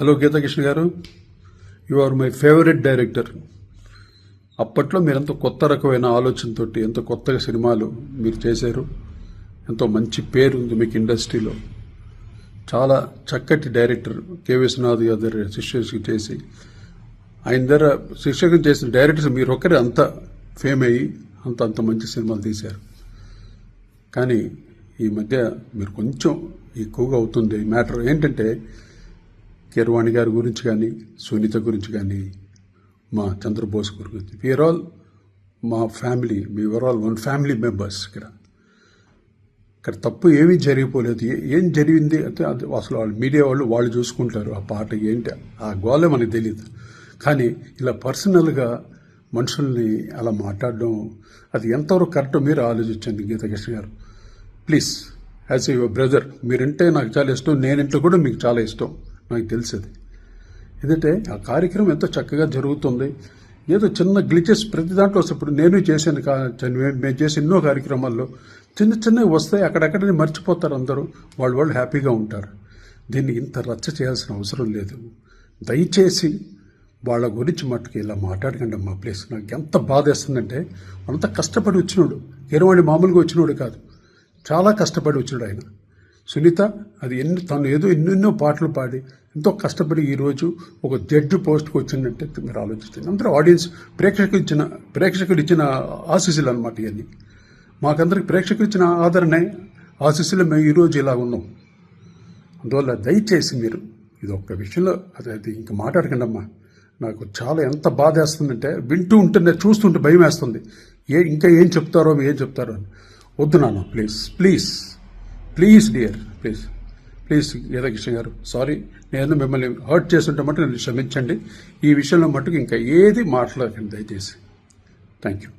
Hello Geethakrishna గారు. You are my favourite director అప్పట్లో మీరెంతో కొత్త రకమైన ఆలోచనతో ఎంతో కొత్తగా సినిమాలు మీరు చేశారు ఎంతో మంచి పేరు ఉంది మీకు ఇండస్ట్రీలో. చాలా చక్కటి డైరెక్టర్ కె విశ్వనాథ్ గారి శిష్యుకి చేసి ఆయన దగ్గర శిక్షకం చేసిన డైరెక్టర్స్ మీరు ఒక్కరే అంత ఫేమ్ అయ్యి అంత అంత మంచి సినిమాలు తీశారు. కానీ ఈ మధ్య మీరు కొంచెం ఎక్కువగా అవుతుంది. మ్యాటర్ ఏంటంటే కీరవాణి గారి గురించి కానీ సునీత గురించి కానీ మా చంద్రబోస్ గురించి వీఆర్ ఆల్ మా family we are all one family members ఇక్కడ. ఇక్కడ తప్పు ఏమీ జరిగిపోలేదు. ఏం జరిగింది అంటే అది అసలు వాళ్ళు మీడియా వాళ్ళు వాళ్ళు చూసుకుంటారు ఆ పాట ఏంటి ఆ గోలే మనకు తెలియదు కానీ ఇలా పర్సనల్గా మనుషుల్ని అలా మాట్లాడడం అది ఎంతవరకు కరెక్టో మీరు ఆలోచించండి గీత కృష్ణ గారు. ప్లీజ్ యాజ్ యువర్ బ్రదర్ మీరంటే నాకు చాలా ఇష్టం నేనంటే కూడా మీకు చాలా ఇష్టం. నాకు తెలిసేది. ఎందుకంటే ఆ కార్యక్రమం ఎంతో చక్కగా జరుగుతుంది. ఏదో చిన్న గ్లిచెస్ ప్రతి దాంట్లో వస్తాయి. ఇప్పుడు నేను చేశాను కా- మేము మేము చేసిన ఎన్నో కార్యక్రమాల్లో చిన్న చిన్నవి వస్తాయి అక్కడక్కడ మర్చిపోతారు అందరూ. వాళ్ళు వాళ్ళు హ్యాపీగా ఉంటారు. దీన్ని ఇంత రచ్చ చేయాల్సిన అవసరం లేదు. దయచేసి వాళ్ళ గురించి మట్టుకు ఇలా మాట్లాడకండి అమ్మా ప్లేస్. నాకు ఎంత బాధ వేస్తుందంటే అంత కష్టపడి వచ్చినోడు కిరవాణి మామూలుగా వచ్చినోడు కాదు. చాలా కష్టపడి వచ్చినాడు ఆయన. సునీత అది ఎన్ని తను ఏదో ఎన్నెన్నో పాటలు పాడి ఎంతో కష్టపడి ఈరోజు ఒక జడ్జి పోస్ట్కి వచ్చిందంటే మీరు ఆలోచించండి అందరూ ఆడియన్స్ ప్రేక్షకులు ఇచ్చిన ప్రేక్షకులు ఇచ్చిన ఆశీస్సులు అనమాట ఇవన్నీ. మాకందరికి ప్రేక్షకులు ఇచ్చిన ఆదరణే ఆశీస్సులు మేము ఈరోజు ఇలా ఉన్నాం. అందువల్ల దయచేసి మీరు ఇది ఒక్క విషయంలో అది అది ఇంక మాట్లాడకండి అమ్మా నాకు చాలా ఎంత బాధ వేస్తుందంటే వింటూ ఉంటుంటే చూస్తుంటే భయం వేస్తుంది. ఏ ఇంకా ఏం చెప్తారో ఏం చెప్తారో అని. వద్దు నాన్న please please please dear please please Geethakrishna గారు సారీ నేను మిమ్మల్ని హర్ట్ చేస్తుంటే మటుకు నన్ను క్షమించండి. ఈ విషయంలో మటుకు ఇంకా ఏది మాట్లాడకండి దయచేసి. Thank you